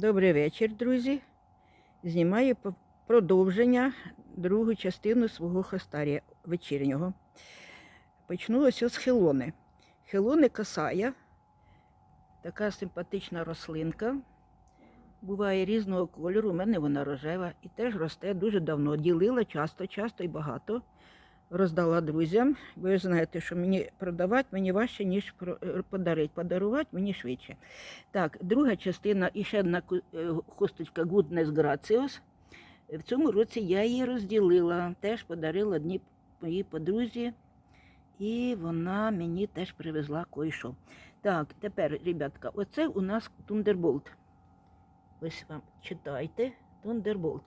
Добрий вечір, друзі. Знімаю продовження другу частину свого хостарія вечірнього. Почну ось з хелони. Хелони касая, така симпатична рослинка. Буває різного кольору. У мене вона рожева і теж росте дуже давно. Ділила часто, часто і багато. Роздала друзям, ви знаєте, що мені продавати мені важче, ніж е, подарити. Подарувати мені швидше. Так, друга частина і ще одна е, хусточка Goodness Gracious. В цьому році я її розділила, теж подарила одній моїй подрузі, і вона мені теж привезла кое-що. Так, тепер, ребятка, оце у нас Тундерболт. Ось вам читайте, Тундерболт.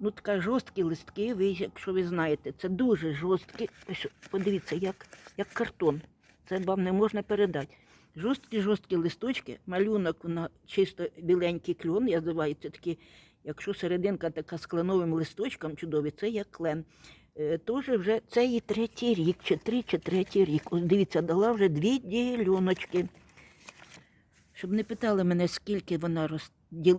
Ну, така жорсткі листки, ви, якщо ви знаєте, це дуже жорсткі. Ось, подивіться, як, як картон. Це вам не можна передати. Жорсткі жорсткі листочки, малюнок на чисто біленький кльон, я називаю це такі, якщо серединка така з кленовим листочком чудові, це як клен. Тоже вже це її третій рік, чи три, чи третій рік. Ось дивіться, дала вже дві діляночки. Щоб не питали мене, скільки вона розділ,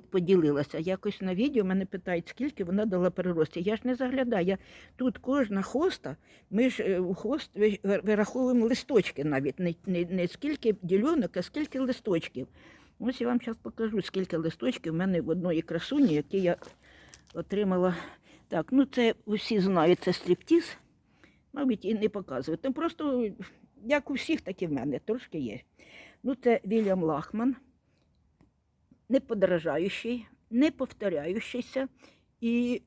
поділилася. Якось на відео мене питають, скільки вона дала перерості. Я ж не заглядаю. Я, тут кожна хоста, ми ж е, у хост ви- ви- вираховуємо листочки навіть, не, не, не скільки ділянок, а скільки листочків. Ось я вам зараз покажу, скільки листочків в мене в одної красуні, які я отримала. Так, ну це усі знають, це стріптіз. Мабуть, і не показують. Там просто, як у всіх, так і в мене, трошки є. Ну, це Вільям Лахман, не подражаючий, не повторяючийся і,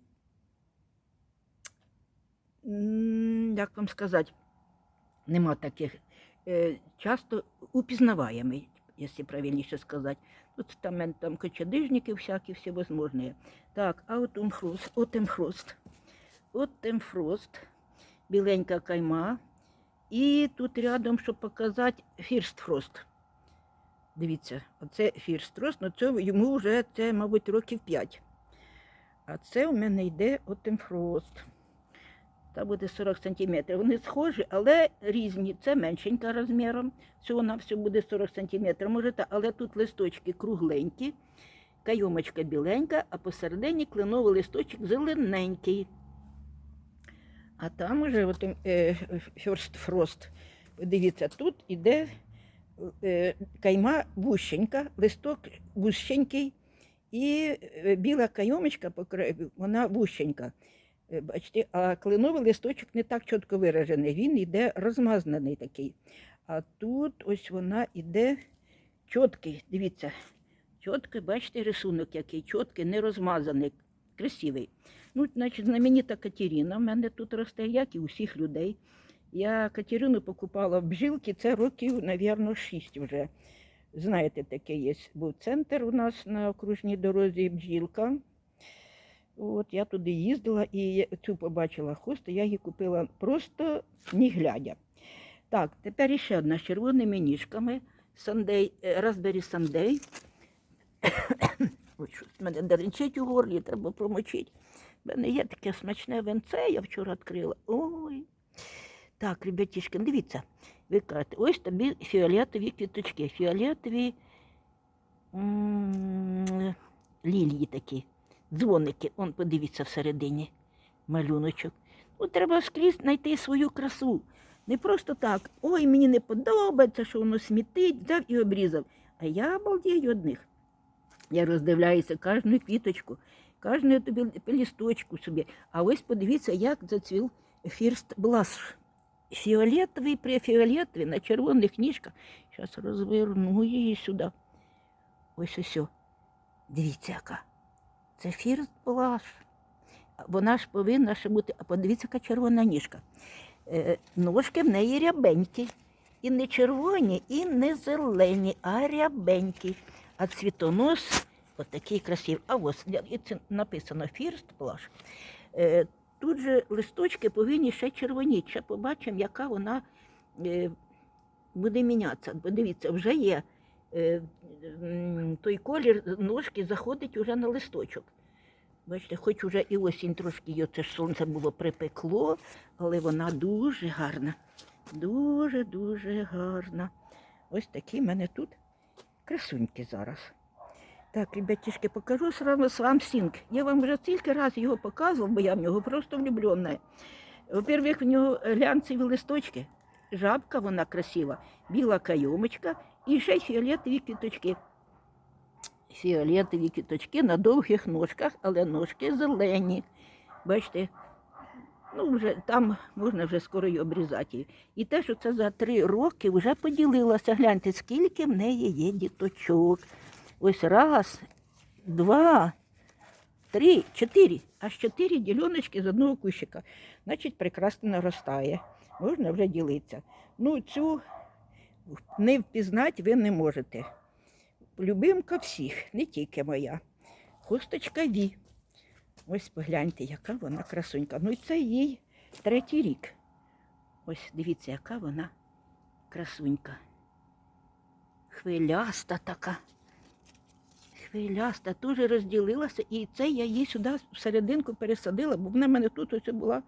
як вам сказати, нема таких е, часто упізнаваємий, якщо правильніше сказати. Тут там, мен- там кочедижники всякі, всевозможні. Так, а от Умхрост, от Емхрост. От Емфрост, біленька кайма. І тут рядом, щоб показати, Фірстфрост. Дивіться, оце Фірстфрост, ну це йому вже, це, мабуть, років 5. А це у мене йде Отемфрост. Та буде 40 см. Вони схожі, але різні. Це меншенька розміром. Всього на все буде 40 см. Може, та, але тут листочки кругленькі, кайомочка біленька, а посередині кленовий листочок зелененький. А там уже от, е, First Frost. Дивіться, тут іде кайма вущенька, листок вущенький, і е, біла кайомочка по краю, вона вущенька. Е, Бачите, а кленовий листочок не так чітко виражений, він йде розмазаний такий. А тут ось вона йде чіткий, дивіться, чіткий, бачите, рисунок який, чіткий, не розмазаний, красивий. Ну, значить, знаменита Катерина в мене тут росте, як і у всіх людей. Я Катерину покупала в бжилки, це років, мабуть, 6 вже. Знаєте, таке є. Був центр у нас на окружній дорозі бджілка. От я туди їздила і цю побачила хосту, я її купила просто не глядя. Так, тепер іще одна з червоними ніжками. Сандей, Raspberry Сандей. Ой, мене деренчить у горлі, треба промочити. У мене є таке смачне венце, я вчора відкрила. Ой. Так, ребятішки, дивіться, ви кажете, ось тобі фіолетові квіточки, фіолетові лілії такі, дзвоники. Он, подивіться всередині малюночок. Ну, треба скрізь знайти свою красу. Не просто так, ой, мені не подобається, що воно смітить, взяв і обрізав. А я обалдію одних. Я роздивляюся кожну квіточку, кожну тобі лісточку собі. А ось подивіться, як зацвів фірст блаш. Фіолетовий, префіолетовий, на червоних ніжках. Зараз розверну її сюди. Ось ось. Дивіться, яка. Це фірст блаш. Вона ж повинна ще бути, а подивіться, яка червона ніжка. Е, ножки в неї рябенькі. І не червоні, і не зелені, а рябенькі. А цвітонос отакий красивий. А ось і це написано Фірст Плаш. Е, тут же листочки повинні ще червоніти. Ще побачимо, яка вона е, буде мінятися. Бо дивіться, вже є е, той колір ножки заходить уже на листочок. Бачите, хоч уже і осінь трошки її це ж сонце було припекло, але вона дуже гарна. Дуже-дуже гарна. Ось такі в мене тут красуньки зараз. Так, ребятішки, покажу сразу вам сінк. Я вам вже стільки разів його показував, бо я в нього просто влюблена. Во-первых, в нього глянцеві листочки, жабка, вона красива, біла кайомочка і ще фіолетові квіточки. Фіолетові квіточки на довгих ножках, але ножки зелені. Бачите, ну вже там можна вже скоро й обрізати. І те, що це за три роки вже поділилася. Гляньте, скільки в неї є діточок. Ось раз, два, три, чотири. Аж чотири діляночки з одного кущика. Значить, прекрасно наростає. Можна вже ділитися. Ну, цю не впізнати ви не можете. Любимка всіх, не тільки моя. Хусточка Ві. Ось погляньте, яка вона красунька. Ну це їй третій рік. Ось дивіться, яка вона красунька. Хвиляста така. Хвиляста, теж розділилася, і це я її сюди всерединку пересадила, бо вона в мене тут ось була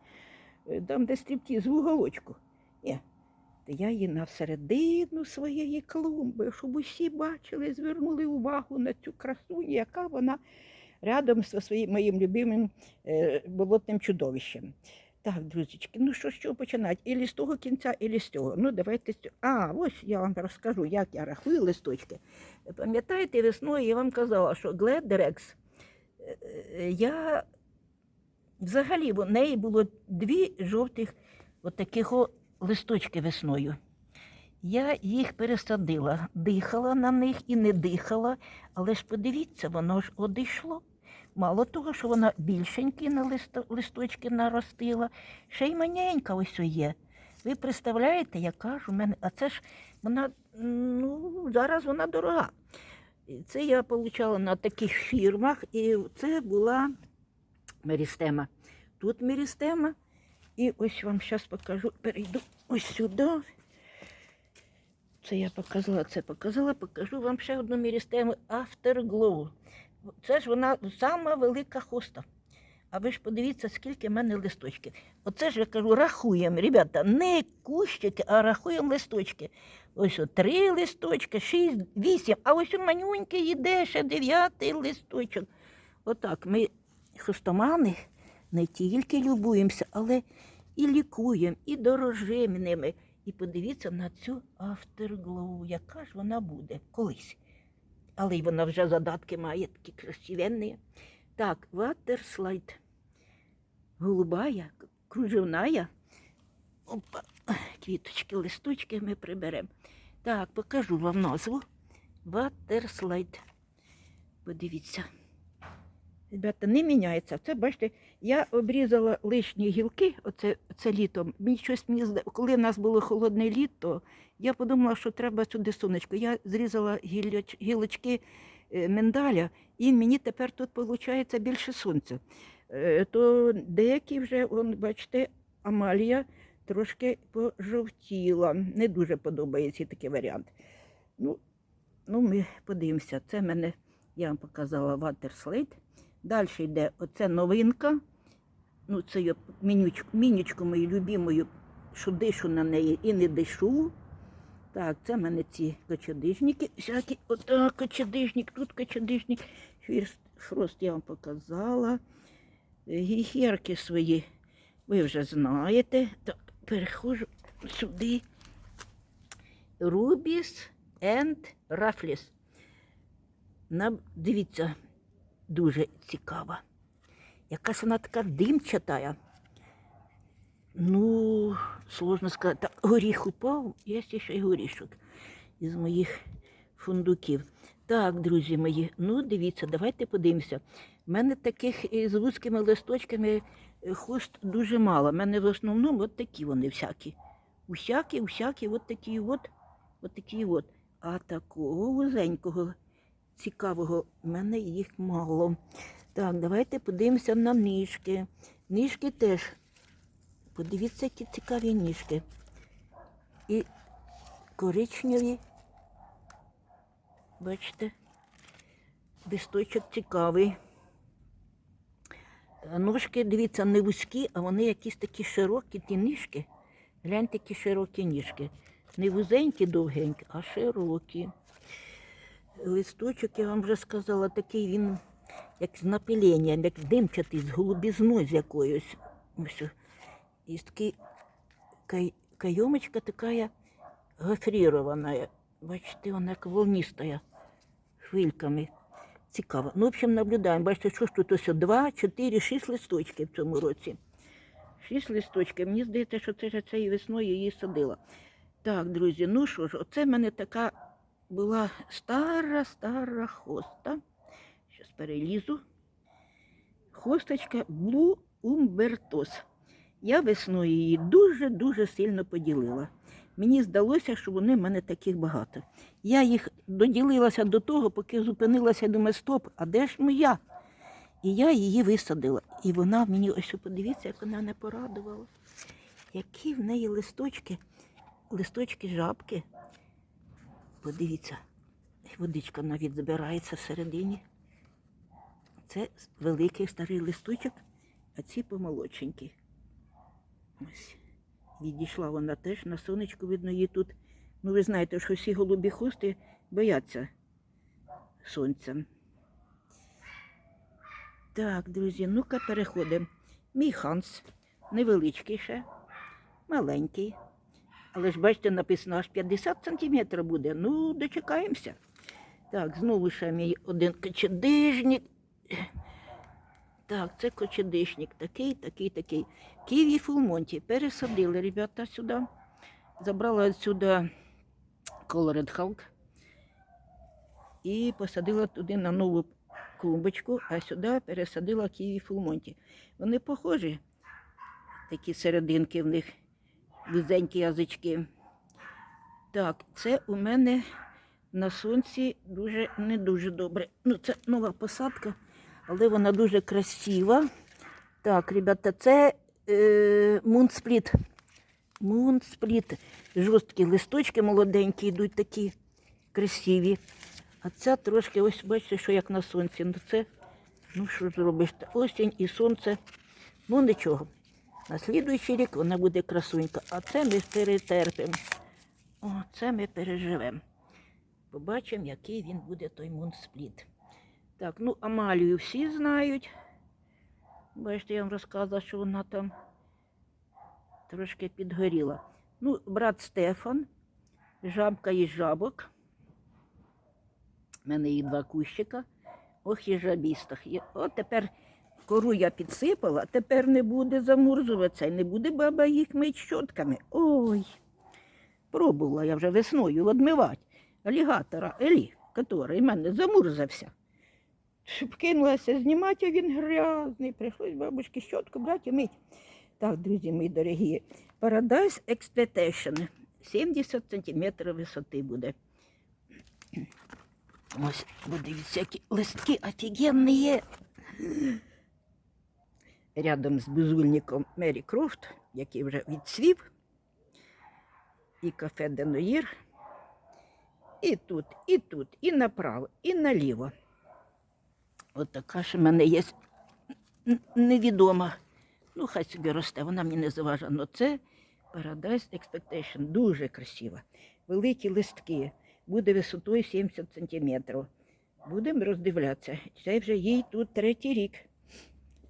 е, там, де стрібки з уголочку. Ні. То я її на всередину своєї клумби, щоб усі бачили, звернули увагу на цю красуню, яка вона рядом зі своїм моїм любимим е, болотним чудовищем. Так, друзічки, ну що чого починати? Ілі з того кінця, ілі з цього. Ну, давайте. А, ось я вам розкажу, як я рахую листочки. Пам'ятаєте, весною я вам казала, що Гледерекс, я взагалі в неї було дві жовтих от листочки весною. Я їх пересадила, дихала на них і не дихала, але ж подивіться, воно ж одійшло. Мало того, що вона більшенькі на листо- листочки наростила, ще й маленька ось є. Ви представляєте, яка ж у мене, а це ж вона, ну, зараз вона дорога. Це я отримала на таких фірмах, і це була мерістема. Тут мерістема, і ось вам зараз покажу, перейду ось сюди. Це я показала, це показала, покажу вам ще одну мерістему Afterglow. Це ж вона сама велика хоста. А ви ж подивіться, скільки в мене листочків. Оце ж я кажу, рахуємо, ребята, не кущики, а рахуємо листочки. Ось три листочки, шість, вісім, а ось у манюньки йде ще дев'ятий листочок. Отак ми хостомани не тільки любуємося, але і лікуємо, і дорожимо ними. І подивіться на цю Afterglow, яка ж вона буде колись. Але й вона вже задатки має такі красивенні. Так, ватерслайд Голубая, кружевная. Опа, квіточки, листочки ми приберемо. Так, покажу вам назву. Ватерслайд. Подивіться. Ребята, не міняється. Це, бачите, я обрізала лишні гілки, оце, це літом. Мені щось мені коли в нас було холодне літо, я подумала, що треба сюди сонечко. Я зрізала гілоч, гілочки е, миндаля, і мені тепер тут виходить більше сонця. Е, То деякі вже, он, бачите, амалія трошки пожовтіла. Не дуже подобається такий варіант. Ну, ну ми подивимося. Це мене, я вам показала Waterslide. Далі йде оце новинка. Ну, це мінючку, мінючку мою любимою, що дишу на неї і не дишу. Так, це в мене ці кочодижники. Всякі, отак, кочодижник, тут кочодижник. Фірст, фрост я вам показала. Е, Гіхерки свої ви вже знаєте. Так, переходжу сюди. Рубіс енд Рафліс. Дивіться, дуже цікава. Якась вона така димчата. Ну, сложно сказати. Так, горіх упав, є ще й горішок із моїх фундуків. Так, друзі мої, ну дивіться, давайте подивимося. У мене таких з вузькими листочками е, хуст дуже мало. У мене в основному от такі вони всякі. Усякі, усякі, от такі от, от такі от. А такого вузенького, цікавого, в мене їх мало. Так, давайте подивимося на ніжки. Ніжки теж. Подивіться, які цікаві ніжки. І коричневі. Бачите, листочок цікавий. Ножки, дивіться, не вузькі, а вони якісь такі широкі, ті ніжки. Гляньте, які широкі ніжки. Не вузенькі, довгенькі, а широкі. Листочок, я вам вже сказала, такий він, як з напиленням, як димчатий, з голубізною з якоюсь. Ось. І такий кай, кайомочка така гофрірована. Бачите, вона як волнистая, хвильками. Цікаво. Ну, в общем, наблюдаємо. Бачите, що ж тут ось 2, 4, 6 листочків в цьому році. Шість листочків. Мені здається, що це ж цієї весною її садила. Так, друзі, ну що ж, оце в мене така була стара, стара хоста. Зараз перелізу. Хосточка Blue Umbertos. Я весною її дуже-дуже сильно поділила. Мені здалося, що вони в мене таких багато. Я їх доділилася до того, поки зупинилася, думаю, стоп, а де ж моя? І я її висадила. І вона мені ось подивіться, як вона не порадувала. Які в неї листочки, листочки жабки. Подивіться, водичка навіть збирається всередині. Це великий старий листочок, а ці помолодшенькі. Ось. Відійшла вона теж на сонечку, видно, її тут. Ну, ви знаєте, що всі голубі хусти бояться сонця. Так, друзі, ну-ка переходимо. Мій ханс невеличкий ще, маленький. Але ж бачите, написано аж 50 сантиметрів буде. Ну, дочекаємося. Так, знову ще мій один кочедижник. Так, це кочедишник. Такий, такий, такий. Ківі Фулмонті. Пересадили ребята сюди. Забрала відсюди Colored Hulk і посадила туди на нову клумбочку, а сюди пересадила Ківі Фулмонті. Вони похожі, такі серединки в них, вузенькі язички. Так, це у мене на сонці дуже не дуже добре. Ну, це нова посадка, але вона дуже красива. Так, ребята, це е, мунспліт. Мунспліт. Жорсткі листочки молоденькі йдуть такі красиві. А ця трошки, ось бачите, що як на сонці. Ну це, ну що зробиш? Осінь і сонце. Ну нічого. На слідуючий рік вона буде красунька. А це ми перетерпимо. О, це ми переживемо. Побачимо, який він буде той мунспліт. Так, ну Амалію всі знають. Бачите, я вам розказувала, що вона там трошки підгоріла. Ну, брат Стефан, жабка із жабок. У мене їх два кущика. Ох і жабістах. І От тепер кору я підсипала, тепер не буде замурзуватися і не буде баба їх мить щотками. Ой. Пробувала я вже весною відмивати алігатора Елі, який в мене замурзався. Щоб кинулася знімати, а він грязний. Прийшлось бабушки щотку брати і мить. Так, друзі мої дорогі, Paradise Expectation. 70 сантиметрів висоти буде. Ось, подивіться, які листки офігенні. Рядом з бузульником Мері Крофт, який вже відцвів, і кафе Деноїр. І тут, і тут, і направо, і наліво. От така ж в мене є невідома. Ну, хай собі росте, вона мені не заважає. Но це Paradise Expectation. Дуже красива. Великі листки. Буде висотою 70 сантиметрів. Будемо роздивлятися. Це вже їй тут третій рік.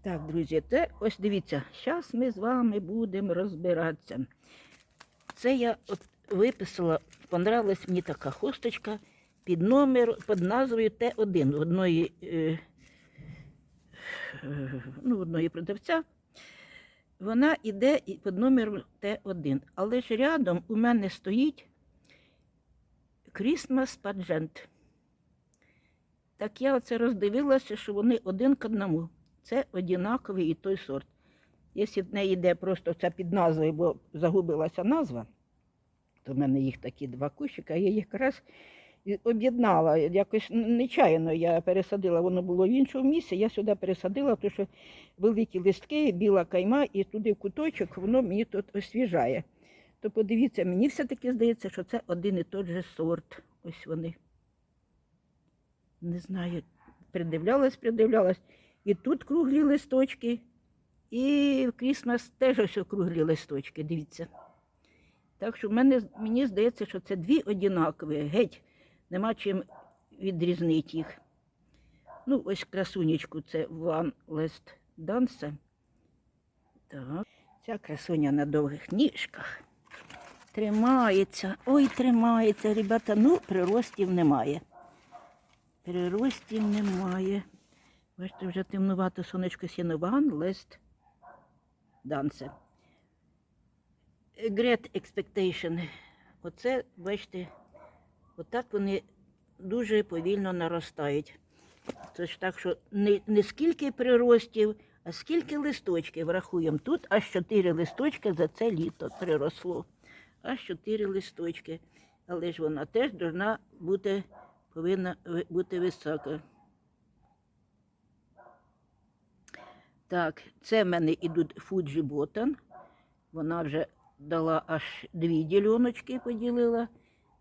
Так, друзі, це ось дивіться, зараз ми з вами будемо розбиратися. Це я от виписала, понравилась мені така хусточка під номер, під назвою Т1 одної, е, е, ну, одної продавця. Вона йде під номером Т1. Але ж рядом у мене стоїть Christmas Pageant. Так я оце роздивилася, що вони один к одному. Це однаковий і той сорт. Якщо в неї йде просто це під назвою, бо загубилася назва, то в мене їх такі два кущика, я їх якраз об'єднала. Якось нечайно я пересадила, воно було в іншому місці, я сюди пересадила, тому що великі листки, біла кайма, і туди в куточок воно мені тут освіжає. То подивіться, мені все-таки здається, що це один і той же сорт. Ось вони. Не знаю, придивлялась, придивлялась. І тут круглі листочки, і в Крісмас теж ось круглі листочки, дивіться. Так що мене, мені здається, що це дві однакові. Геть нема чим відрізнити їх. Ну, ось красунечку це One Last Dance. Так. Ця красуня на довгих ніжках. Тримається. Ой, тримається, ребята. Ну, приростів немає. Приростів немає. Бачите, вже темнувато сонечко сіно One Last Dance. Great Expectation. Оце, бачите, отак вони дуже повільно наростають. Це ж так, що не, не скільки приростів, а скільки листочків рахуємо. Тут аж 4 листочки за це літо приросло. Аж 4 листочки. Але ж вона теж повинна повинна бути висока. Так, це в мене ідуть Fuji Botan. Вона вже дала аж дві діляночки, поділила.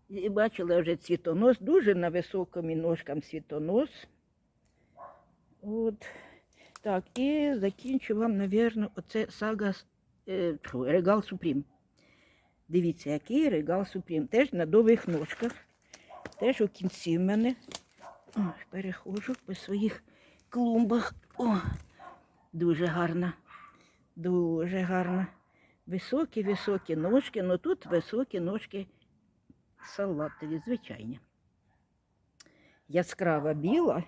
І бачила вже цвітонос, дуже на високому ножкам цвітонос. От. Так, і закінчу вам, напевно, оце сага Регал Супрім. Дивіться, який Регал Супрім. Теж на довгих ножках. Теж у кінці в мене. О, переходжу по своїх клумбах. О, дуже гарна. Дуже гарна. Високі, високі ножки, але тут високі ножки салатові, звичайні. Яскрава біла.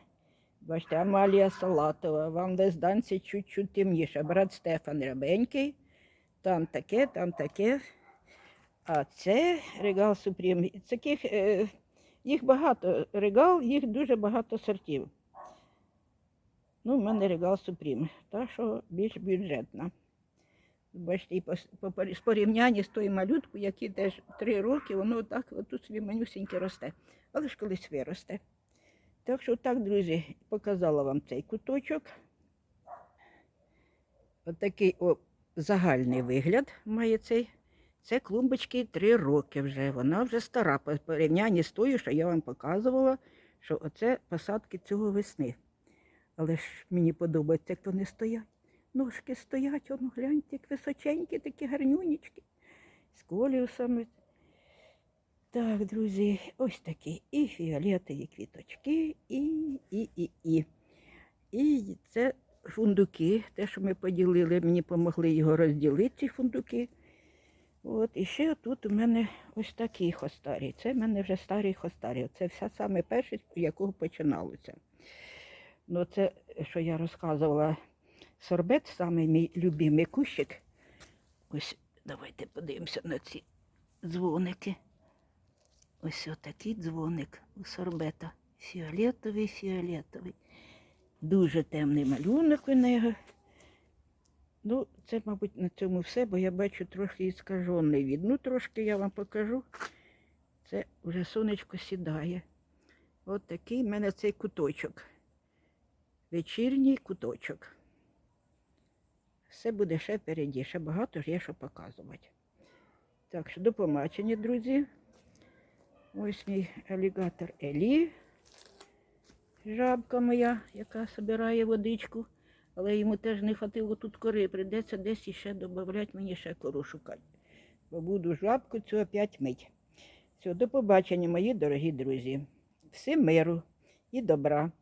Бачите, Амалія салатова, вам десь данці чуть-чуть темніше. Брат Стефан рябенький, там таке, там таке. А це регал Супрім. Таких, е, їх багато. Регал, їх дуже багато сортів. Ну, в мене регал Супрім, та що більш бюджетна. Бачите, з порівнянні з тою малюткою, якій теж три роки, воно так отут собі манюсіньке росте, але ж колись виросте. Так що так, друзі, показала вам цей куточок. Отакий о, загальний вигляд має цей. Це клумбочки три роки вже. Вона вже стара по порівнянні з тою, що я вам показувала, що оце посадки цього весни. Але ж мені подобається, як вони стоять. Ножки стоять, воно гляньте, як височенькі, такі гарнюнічки. З коліусами. Так, друзі, ось такі і фіолетові квіточки, і, і, і, і. І це фундуки, те, що ми поділили, мені допомогли його розділити, ці фундуки. От, і ще тут у мене ось такий хостарій. Це в мене вже старий хостарій. Це все саме перше, з якого починалося. Ну, це, що я розказувала, сорбет, самий мій любимий кущик. Ось давайте подивимося на ці дзвоники. Ось отакий дзвоник у сорбета. Фіолетовий, фіолетовий. Дуже темний малюнок у нього. Ну, це, мабуть, на цьому все, бо я бачу трохи іскажений від. Ну, трошки я вам покажу. Це вже сонечко сідає. От такий в мене цей куточок. Вечірній куточок. Все буде ще впереді, ще багато ж є що показувати. Так що до побачення, друзі. Ось мій алігатор Елі. Жабка моя, яка збирає водичку. Але йому теж не хватило тут кори. Прийдеться десь іще додати мені ще кору шукати. Бо буду жабку цю опять мить. Все, до побачення, мої дорогі друзі. Всім миру і добра.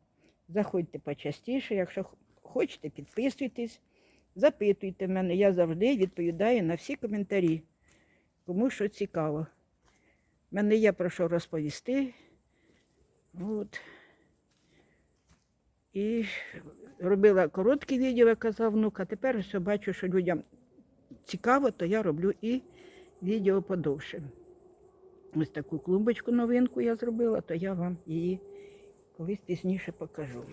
Заходьте почастіше, якщо хочете, підписуйтесь, запитуйте мене. Я завжди відповідаю на всі коментарі, кому що цікаво. Мене є про що розповісти. От. І робила короткі відео, як казав внук, а тепер все бачу, що людям цікаво, то я роблю і відео подовше. Ось таку клумбочку новинку я зробила, то я вам її колись пізніше покажу.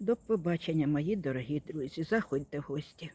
До побачення, мої дорогі друзі. Заходьте в гості.